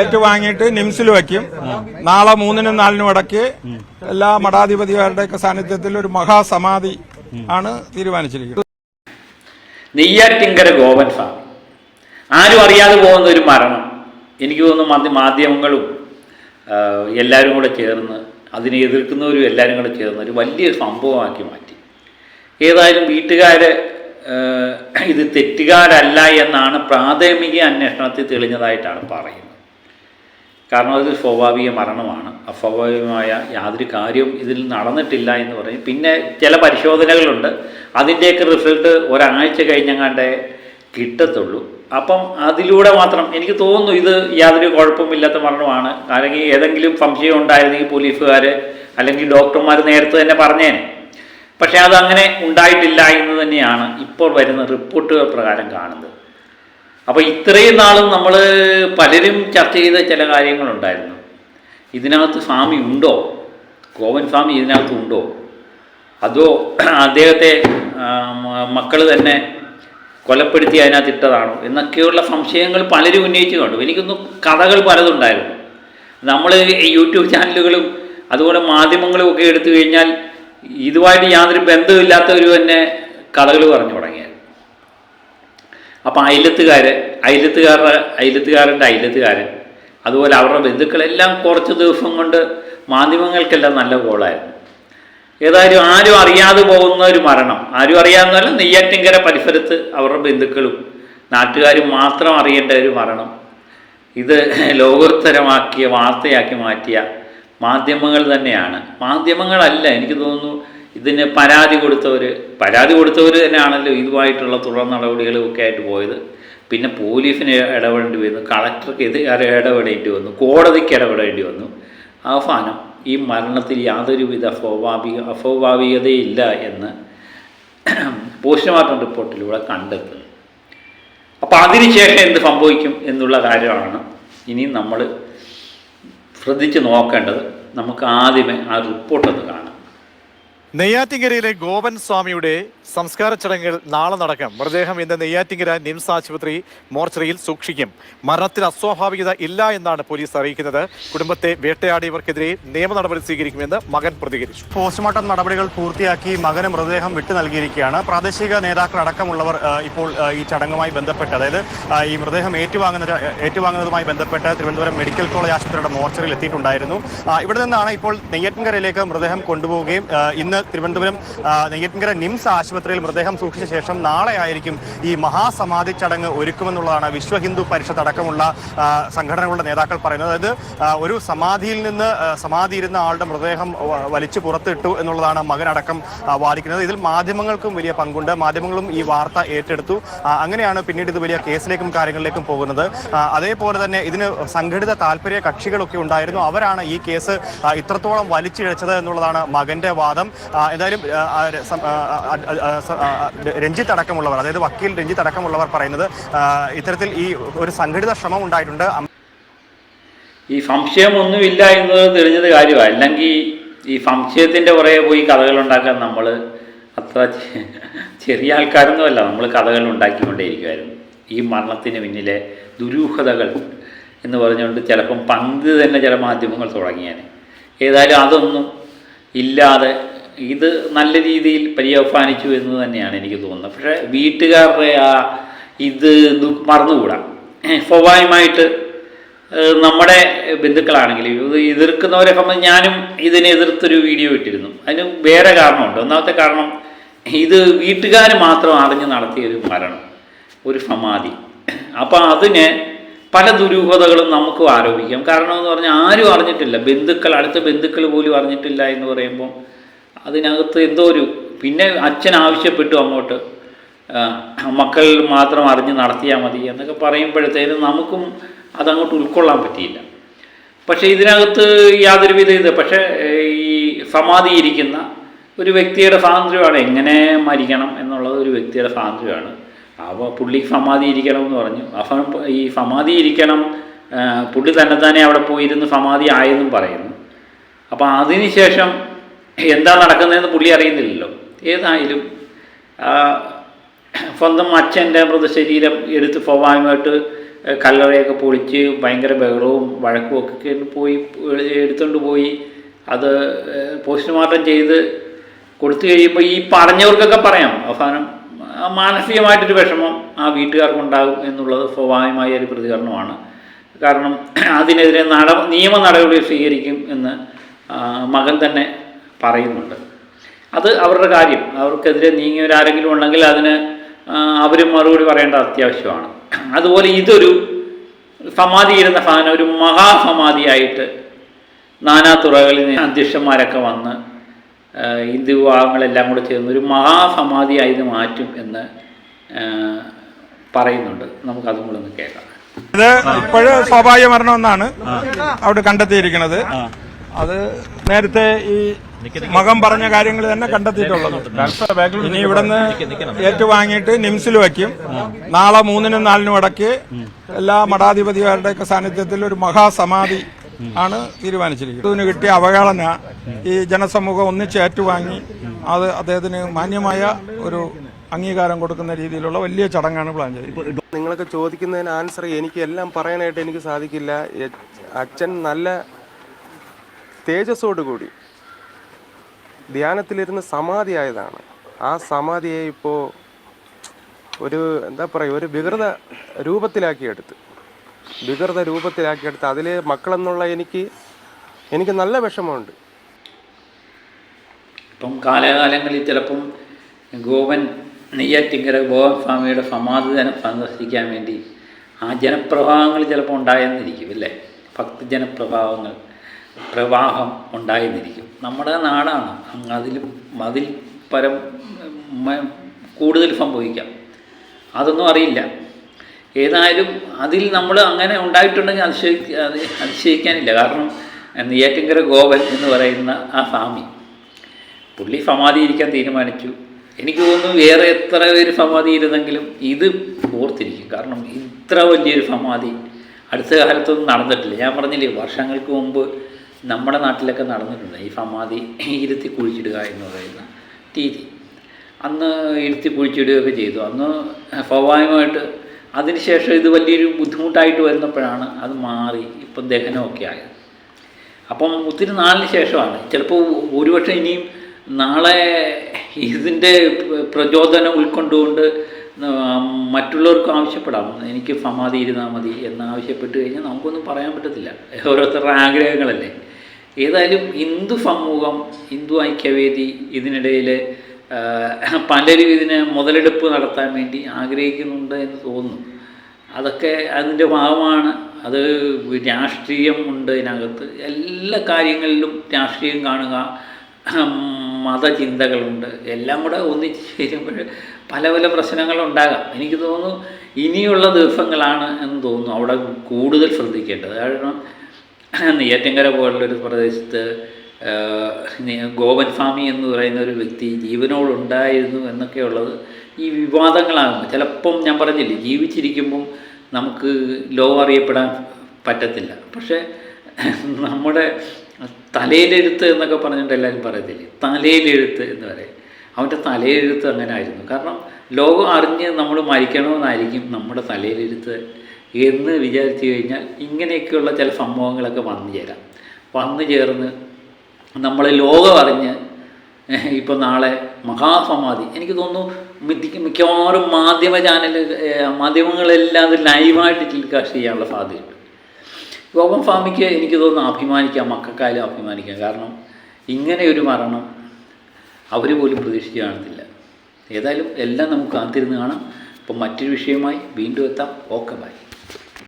ഏറ്റുവാങ്ങിയിട്ട് നിംസിൽ വയ്ക്കും. നാളെ മൂന്നിനും നാലിനും ഇടയ്ക്ക് എല്ലാ മഠാധിപതിമാരുടെയൊക്കെ സാന്നിധ്യത്തിൽ ഒരു മഹാസമാധി ആണ് തീരുമാനിച്ചിരിക്കുന്നത്. നെയ്യാറ്റിങ്കര ഗോപൻ സ്വാമി ആരും അറിയാതെ പോകുന്ന ഒരു മരണം. എനിക്ക് തോന്നുന്നു മാധ്യമങ്ങളും എല്ലാവരും കൂടെ ചേർന്ന് അതിനെ എതിർക്കുന്നവരും എല്ലാവരും കൂടെ ചേർന്ന് ഒരു വലിയൊരു സംഭവമാക്കി മാറ്റി. ഏതായാലും വീട്ടുകാർ ഇത് തെറ്റുകാരല്ല എന്നാണ് പ്രാഥമിക അന്വേഷണത്തിൽ തെളിഞ്ഞതായിട്ടാണ് പറയുന്നത്. കാരണം അത് സ്വാഭാവിക മരണമാണ്. അസ്വാഭാവികമായ യാതൊരു കാര്യവും ഇതിൽ നടന്നിട്ടില്ല എന്ന് പറയും. പിന്നെ ചില പരിശോധനകളുണ്ട്. അതിന്റെയൊക്കെ റിസൾട്ട് ഒരാഴ്ച കഴിഞ്ഞങ്ങാണ്ടേ കിട്ടത്തുള്ളൂ. അപ്പം അതിലൂടെ മാത്രം എനിക്ക് തോന്നുന്നു ഇത് യാതൊരു കുഴപ്പമില്ലാത്ത മരണമാണ്. അല്ലെങ്കിൽ ഏതെങ്കിലും സംശയം ഉണ്ടായിരുന്നെങ്കിൽ പോലീസുകാർ അല്ലെങ്കിൽ ഡോക്ടർമാർ നേരത്തെ തന്നെ പറഞ്ഞേനെ. പക്ഷേ അതങ്ങനെ ഉണ്ടായിട്ടില്ല എന്ന് തന്നെയാണ് ഇപ്പോൾ വരുന്ന റിപ്പോർട്ടുകൾ പ്രകാരം കാണുന്നത്. അപ്പോൾ ഇത്രയും നാളും നമ്മൾ പലരും ചർച്ച ചെയ്ത ചില കാര്യങ്ങളുണ്ടായിരുന്നു. ഇതിനകത്ത് സ്വാമി ഉണ്ടോ? ഗോവൻ സ്വാമി ഇതിനകത്ത് ഉണ്ടോ? അതോ അദ്ദേഹത്തെ മക്കൾ തന്നെ കൊലപ്പെടുത്തി അതിനകത്ത് ഇട്ടതാണോ? എന്നൊക്കെയുള്ള സംശയങ്ങൾ പലരും ഉന്നയിച്ചു കണ്ടു. എനിക്കൊന്ന് കഥകൾ പലതുണ്ടായിരുന്നു നമ്മൾ യൂട്യൂബ് ചാനലുകളും അതുപോലെ മാധ്യമങ്ങളും ഒക്കെ എടുത്തു കഴിഞ്ഞാൽ ഇതുമായിട്ട് യാതൊരു ബന്ധമില്ലാത്തവർ തന്നെ കഥകൾ പറഞ്ഞു തുടങ്ങിയാൽ അപ്പം അയലത്തുകാർ അയലത്തുകാരുടെ അയലത്തുകാരന്റെ അയലത്തുകാരൻ അതുപോലെ അവരുടെ ബന്ധുക്കളെല്ലാം കുറച്ച് ദിവസം കൊണ്ട് മാധ്യമങ്ങൾക്കെല്ലാം നല്ല കോളായിരുന്നു. ഏതായാലും ആരും അറിയാതെ പോകുന്ന ഒരു മരണം. ആരും അറിയാവുന്നതല്ല നെയ്യാറ്റിങ്കര പരിസരത്ത് അവരുടെ ബന്ധുക്കളും നാട്ടുകാരും മാത്രം അറിയേണ്ട ഒരു മരണം. ഇത് ലോകോത്തരമാക്കിയ വാർത്തയാക്കി മാറ്റിയ മാധ്യമങ്ങൾ തന്നെയാണ്. മാധ്യമങ്ങളല്ല എനിക്ക് തോന്നുന്നു ഇതിന് പരാതി കൊടുത്തവർ പരാതി കൊടുത്തവർ തന്നെയാണല്ലോ ഇതുമായിട്ടുള്ള തുടർ നടപടികളും ഒക്കെ ആയിട്ട് പോയത്. പിന്നെ പോലീസിന് ഇടപെടേണ്ടി വന്നു കളക്ടർക്ക് ഇത് ഇടപെടേണ്ടി വന്നു കോടതിക്ക് ഇടപെടേണ്ടി വന്നു. അവസാനം ഈ മരണത്തിൽ യാതൊരുവിധ സ്വാഭാവിക അസ്വാഭാവികതയില്ല എന്ന് പോസ്റ്റ്മോർട്ടം റിപ്പോർട്ടിലൂടെ കണ്ടെത്തുന്നു. അപ്പോൾ അതിനുശേഷം എന്ത് സംഭവിക്കും എന്നുള്ള കാര്യമാണ് ഇനി നമ്മൾ ശ്രദ്ധിച്ച് നോക്കേണ്ടത് നമുക്ക് ആദ്യമേ ആ റിപ്പോർട്ടൊന്ന് കാണാം നെയ്യാറ്റിങ്കരയിലെ ഗോപൻ സ്വാമിയുടെ സംസ്കാര ചടങ്ങുകൾ നാളെ നടക്കും. മൃതദേഹം ഇന്ന് നെയ്യാറ്റിങ്കര നിംസ് ആശുപത്രി മോർച്ചറിയിൽ സൂക്ഷിക്കും. മരണത്തിൽ അസ്വാഭാവികത ഇല്ല എന്നാണ് പോലീസ് അറിയിക്കുന്നത്. കുടുംബത്തെ വേട്ടയാടിയവർക്കെതിരെ നിയമ നടപടി സ്വീകരിക്കുമെന്ന് മകൻ പ്രതികരിച്ചു. പോസ്റ്റ്മോർട്ടം നടപടികൾ പൂർത്തിയാക്കി മകന് മൃതദേഹം വിട്ടു നൽകിയിരിക്കുകയാണ്. പ്രാദേശിക നേതാക്കൾ അടക്കമുള്ളവർ ഇപ്പോൾ ഈ ചടങ്ങുമായി ബന്ധപ്പെട്ട് അതായത് ഈ മൃതദേഹം ഏറ്റുവാങ്ങുന്ന ഏറ്റുവാങ്ങുന്നതുമായി ബന്ധപ്പെട്ട് തിരുവനന്തപുരം മെഡിക്കൽ കോളേജ് ആശുപത്രിയുടെ മോർച്ചറിയിൽ എത്തിയിട്ടുണ്ടായിരുന്നു. ഇവിടെ നിന്നാണ് ഇപ്പോൾ നെയ്യാറ്റിൻകരയിലേക്ക് മൃതദേഹം കൊണ്ടുപോവുകയും ആ, തിരുവനന്തപുരം നെയ്യത്തിൻകര നിംസ് ആശുപത്രിയിൽ മൃതദേഹം സൂക്ഷിച്ച ശേഷം നാളെ ആയിരിക്കും ഈ മഹാസമാധി ചടങ്ങ് ഒരുക്കുമെന്നുള്ളതാണ് വിശ്വ ഹിന്ദു പരിഷത്ത് അടക്കമുള്ള സംഘടനകളുടെ നേതാക്കൾ പറയുന്നത്. അതായത് ഒരു സമാധിയിൽ നിന്ന് സമാധി ഇരുന്ന ആളുടെ മൃതദേഹം വലിച്ചു പുറത്തിട്ടു എന്നുള്ളതാണ് മകനടക്കം വാദിക്കുന്നത്. ഇതിൽ മാധ്യമങ്ങൾക്കും വലിയ പങ്കുണ്ട്. മാധ്യമങ്ങളും ഈ വാർത്ത ഏറ്റെടുത്തു. അങ്ങനെയാണ് പിന്നീട് ഇത് വലിയ കേസിലേക്കും കാര്യങ്ങളിലേക്കും പോകുന്നത്. അതേപോലെ തന്നെ ഇതിന് സംഘടിത താല്പര്യ കക്ഷികളൊക്കെ ഉണ്ടായിരുന്നു. അവരാണ് ഈ കേസ് ഇത്രത്തോളം വലിച്ചിഴച്ചത് എന്നുള്ളതാണ് മകന്റെ വാദം. എന്തായാലും രഞ്ജിത്ത് അടക്കമുള്ളവർ അതായത് വക്കീൽ രഞ്ജിത്ത് അടക്കമുള്ളവർ പറയുന്നത് ഇത്തരത്തിൽ ഈ ഒരു സംഘടിത ശ്രമം ഉണ്ടായിട്ടുണ്ട്. ഈ സംശയമൊന്നുമില്ല എന്നത് തെളിഞ്ഞത് കാര്യമാണ് അല്ലെങ്കിൽ ഈ സംശയത്തിന്റെ പുറകെ പോയി കഥകൾ ഉണ്ടാക്കാൻ നമ്മൾ അത്ര ചെറിയ ആൾക്കാരൊന്നുമല്ല. നമ്മൾ കഥകൾ ഉണ്ടാക്കിക്കൊണ്ടേയിരിക്കുമായിരുന്നു ഈ മരണത്തിന് പിന്നിലെ ദുരൂഹതകൾ എന്ന് പറഞ്ഞുകൊണ്ട് ചിലപ്പം പങ്ക് തന്നെ ചില മാധ്യമങ്ങൾ തുടങ്ങിയാണ് ഏതായാലും അതൊന്നും ഇല്ലാതെ ഇത് നല്ല രീതിയിൽ പര്യവസാനിച്ചു എന്ന് തന്നെയാണ് എനിക്ക് തോന്നുന്നത്. പക്ഷേ വീട്ടുകാരുടെ ആ ഇത് മറന്നുകൂടാ. സ്വാഭാവികമായിട്ട് നമ്മുടെ ബന്ധുക്കളാണെങ്കിൽ ഇത് എതിർക്കുന്നവരെ സംബന്ധിച്ച് ഞാനും ഇതിനെ എതിർത്തൊരു വീഡിയോ ഇട്ടിരുന്നു. അതിന് വേറെ കാരണമുണ്ട്. ഒന്നാമത്തെ കാരണം ഇത് വീട്ടുകാർ മാത്രം അറിഞ്ഞ് നടത്തിയ ഒരു മരണം ഒരു സമാധി. അപ്പം അതിന് പല ദുരൂഹതകളും നമുക്ക് ആരോപിക്കാം. കാരണം എന്ന് പറഞ്ഞാൽ ആരും അറിഞ്ഞിട്ടില്ല. ബന്ധുക്കൾ അടുത്ത ബന്ധുക്കൾ പോലും അറിഞ്ഞിട്ടില്ല എന്ന് പറയുമ്പോൾ അതിനകത്ത് എന്തോ ഒരു പിന്നെ അച്ഛൻ ആവശ്യപ്പെട്ടു അങ്ങോട്ട്. മക്കൾ മാത്രം അറിഞ്ഞ് നടത്തിയാൽ മതി എന്നൊക്കെ പറയുമ്പോഴത്തേനും നമുക്കും അതങ്ങോട്ട് ഉൾക്കൊള്ളാൻ പറ്റിയില്ല. പക്ഷേ ഇതിനകത്ത് യാതൊരു യാതൊരുവിധ ഇത് പക്ഷേ ഈ സമാധിയിരിക്കുന്ന ഒരു വ്യക്തിയുടെ സ്വാതന്ത്ര്യമാണ്. എങ്ങനെ മരിക്കണം എന്നുള്ളത് ഒരു വ്യക്തിയുടെ സ്വാതന്ത്ര്യമാണ്. അപ്പോൾ പുള്ളി സമാധി ഇരിക്കണം എന്ന് പറഞ്ഞു അപ്പം ഈ സമാധി ഇരിക്കണം പുള്ളി തന്നെ തന്നെ അവിടെ പോയിരുന്ന് സമാധി ആയെന്നും പറയുന്നു. അപ്പോൾ അതിനുശേഷം എന്താ നടക്കുന്നതെന്ന് പുള്ളി അറിയുന്നില്ലല്ലോ. ഏതായാലും സ്വന്തം അച്ഛന്റെ മൃതശരീരം എടുത്ത് സ്വാഭാവികമായിട്ട് കല്ലറയൊക്കെ പൊളിച്ച് ഭയങ്കര ബഹളവും വഴക്കും ഒക്കെ പോയി എടുത്തുകൊണ്ട് പോയി അത് പോസ്റ്റ്മോർട്ടം ചെയ്ത് കൊടുത്തു കഴിയുമ്പോൾ ഈ പറഞ്ഞവർക്കൊക്കെ പറയാം അവസാനം മാനസികമായിട്ടൊരു വിഷമം ആ വീട്ടുകാർക്കുണ്ടാകും എന്നുള്ളത് സ്വാഭാവികമായ ഒരു പ്രതികരണമാണ്. കാരണം അതിനെതിരെ നട നിയമ നടപടി സ്വീകരിക്കും എന്ന് മകൻ തന്നെ പറയുന്നുണ്ട്. അത് അവരുടെ കാര്യം. അവർക്കെതിരെ നീങ്ങിയവരാരെങ്കിലും ഉണ്ടെങ്കിൽ അതിന് അവരും മറുപടി പറയേണ്ട അത്യാവശ്യമാണ്. അതുപോലെ ഇതൊരു സമാധി ഇരുന്ന സാധനം ഒരു മഹാസമാധിയായിട്ട് നാനാ തുറകളിൽ നിന്ന് അധ്യക്ഷന്മാരൊക്കെ വന്ന് ഹിന്ദു വിഭാഗങ്ങളെല്ലാം കൂടെ ചേർന്ന് ഒരു മഹാസമാധിയായി ഇത് മാറ്റും എന്ന് പറയുന്നുണ്ട്. നമുക്കതും കൂടെ ഒന്ന് കേൾക്കാം. ഇത് ഇപ്പോഴും സ്വാഭാവിക മരണം എന്നാണ് അവിടെ കണ്ടെത്തിയിരിക്കുന്നത്. അത് നേരത്തെ ഈ മകൻ പറഞ്ഞ കാര്യങ്ങൾ തന്നെ കണ്ടെത്തിയിട്ടുള്ളത്. ഇനി ഇവിടുന്ന് ഏറ്റുവാങ്ങിയിട്ട് നിംസിൽ വയ്ക്കും. നാളെ മൂന്നിനും നാലിനും ഇടയ്ക്ക് എല്ലാ മഠാധിപതിമാരുടെയൊക്കെ സാന്നിധ്യത്തിൽ ഒരു മഹാസമാധി ആണ് തീരുമാനിച്ചിരിക്കുന്നത്. ഇതിന് കിട്ടിയ അവഹേളന ഈ ജനസമൂഹം ഒന്നിച്ച് ഏറ്റുവാങ്ങി അത് അദ്ദേഹത്തിന് മാന്യമായ ഒരു അംഗീകാരം കൊടുക്കുന്ന രീതിയിലുള്ള വലിയ ചടങ്ങാണ് പ്ലാൻ ചെയ്തത്. നിങ്ങളൊക്കെ ചോദിക്കുന്നതിന് ആൻസർ എനിക്ക് എല്ലാം പറയാനായിട്ട് എനിക്ക് സാധിക്കില്ല. അച്ഛൻ നല്ല തേജസ്സോടു കൂടി ധ്യാനത്തിലിരുന്ന് സമാധിയായതാണ്. ആ സമാധിയെ ഇപ്പോൾ ഒരു എന്താ പറയുക ഒരു വികൃത രൂപത്തിലാക്കിയെടുത്ത്. വികൃത രൂപത്തിലാക്കിയെടുത്ത് അതിൽ മക്കളെന്നുള്ള എനിക്ക് എനിക്ക് നല്ല വിഷമമുണ്ട്. ഇപ്പം കാലകാലങ്ങളിൽ ചിലപ്പം ഗോവൻ നെയ്യാറ്റിങ്കര ഗോവൻ സ്വാമിയുടെ സമാധിദനം സന്ദർശിക്കാൻ വേണ്ടി ആ ജനപ്രവാഹങ്ങൾ ചിലപ്പോൾ ഉണ്ടായെന്നിരിക്കും അല്ലേ ഭക്തജനപ്രഭാവങ്ങൾ പ്രവാഹം ഉണ്ടായെന്നിരിക്കും. നമ്മുടെ നാടാണ്. അതിൽ അതിൽ പരം കൂടുതൽ സംഭവിക്കാം. അതൊന്നും അറിയില്ല. ഏതായാലും അതിൽ നമ്മൾ അങ്ങനെ ഉണ്ടായിട്ടുണ്ടെങ്കിൽ അതിശയിക്ക അത് അതിശയിക്കാനില്ല. കാരണം നെയ്യാറ്റിങ്കര ഗോപൻ എന്ന് പറയുന്ന ആ സ്വാമി പുള്ളി സമാധി ഇരിക്കാൻ തീരുമാനിച്ചു. എനിക്ക് തോന്നുന്നു വേറെ എത്ര പേര് സമാധി ഇരുന്നെങ്കിലും ഇത് ഓർത്തിരിക്കും. കാരണം ഇത്ര വലിയൊരു സമാധി അടുത്ത കാലത്തൊന്നും നടന്നിട്ടില്ല. ഞാൻ പറഞ്ഞില്ലേ വർഷങ്ങൾക്ക് മുമ്പ് നമ്മുടെ നാട്ടിലൊക്കെ നടന്നിട്ടുണ്ട്. ഈ സമാധി ഇരുത്തി കുഴിച്ചിടുക എന്ന് പറയുന്ന രീതി. അന്ന് ഇരുത്തി കുഴിച്ചിടുകയൊക്കെ ചെയ്തു. അന്ന് സ്വാഭാവികമായിട്ട് അതിനുശേഷം ഇത് വലിയൊരു ബുദ്ധിമുട്ടായിട്ട് വരുന്നപ്പോഴാണ് അത് മാറി ഇപ്പം ദഹനമൊക്കെ ആയത്. അപ്പം ഒത്തിരി നാളിന് ശേഷമാണ്. ചിലപ്പോൾ ഒരുപക്ഷെ ഇനിയും നാളെ ഇതിന്റെ പ്രചോദനം ഉൾക്കൊണ്ടുകൊണ്ട് മറ്റുള്ളവർക്കും ആവശ്യപ്പെടാം. എനിക്ക് സമാധി ഇരുന്നാൽ മതി എന്ന് ആവശ്യപ്പെട്ട് കഴിഞ്ഞാൽ നമുക്കൊന്നും പറയാൻ പറ്റത്തില്ല. ഓരോരുത്തരുടെ ആഗ്രഹങ്ങളല്ലേ. ഏതായാലും ഹിന്ദു സമൂഹം ഹിന്ദു ഐക്യവേദി ഇതിനിടയിൽ പലരും ഇതിന് മുതലെടുപ്പ് നടത്താൻ വേണ്ടി ആഗ്രഹിക്കുന്നുണ്ട് എന്ന് തോന്നുന്നു. അതൊക്കെ അതിന്റെ ഭാഗമാണ്. അത് രാഷ്ട്രീയം ഉണ്ട് ഇതിനകത്ത് എല്ലാ കാര്യങ്ങളിലും രാഷ്ട്രീയം കാണുക മതചിന്തകളുണ്ട്. എല്ലാം കൂടെ ഒന്നിച്ച് ചേരുമ്പോൾ പല പല പ്രശ്നങ്ങളുണ്ടാകാം എനിക്ക് തോന്നുന്നു ഇനിയുള്ള ദിവസങ്ങളാണ് എന്ന് തോന്നുന്നു. അവിടെ കൂടുതൽ ശ്രദ്ധിക്കേണ്ടത്. കാരണം നെയ്യാറ്റിൻകര പോലുള്ളൊരു പ്രദേശത്ത് ഗോപൻ സ്വാമി എന്ന് പറയുന്ന ഒരു വ്യക്തി ജീവനോടുണ്ടായിരുന്നു എന്നൊക്കെയുള്ളത് ഈ വിവാദങ്ങളാകുമ്പോൾ ചിലപ്പം ഞാൻ പറഞ്ഞില്ലേ ജീവിച്ചിരിക്കുമ്പം നമുക്ക് ലോ അറിയപ്പെടാൻ പറ്റത്തില്ല. പക്ഷേ നമ്മുടെ തലയിലെഴുത്ത് എന്നൊക്കെ പറഞ്ഞിട്ട് എല്ലാവരും പറയത്തില്ലേ തലയിലെഴുത്ത് എന്ന് പറയും. അവന്റെ തലയിലെഴുത്ത് അങ്ങനെ ആയിരുന്നു കാരണം ലോകം അറിഞ്ഞ് നമ്മൾ മരിക്കണമെന്നായിരിക്കും നമ്മുടെ തലയിലെഴുത്ത് എന്ന് വിചാരിച്ചു കഴിഞ്ഞാൽ ഇങ്ങനെയൊക്കെയുള്ള ചില സംഭവങ്ങളൊക്കെ വന്നു ചേരാം. വന്നു ചേർന്ന് നമ്മൾ ലോകം അറിഞ്ഞ് ഇപ്പോൾ നാളെ മഹാസമാധി. എനിക്ക് തോന്നുന്നു മിക്ക മിക്കവാറും മാധ്യമ ചാനൽ മാധ്യമങ്ങളെല്ലാം അത് ലൈവായിട്ട് ടെലികാസ്റ്റ് ചെയ്യാനുള്ള സാധ്യതയുണ്ട്. ഗോപൻ ഫാമിക്ക് എനിക്ക് തോന്നുന്നു അഭിമാനിക്കാം മക്കൾക്കായാലും അഭിമാനിക്കാം. കാരണം ഇങ്ങനെ ഒരു മരണം അവർ പോലും പ്രതീക്ഷിച്ച് കാണത്തില്ല. ഏതായാലും എല്ലാം നമുക്ക് കാത്തിരുന്ന് കാണാം. അപ്പം മറ്റൊരു വിഷയമായി വീണ്ടും എത്താം. Okay bye.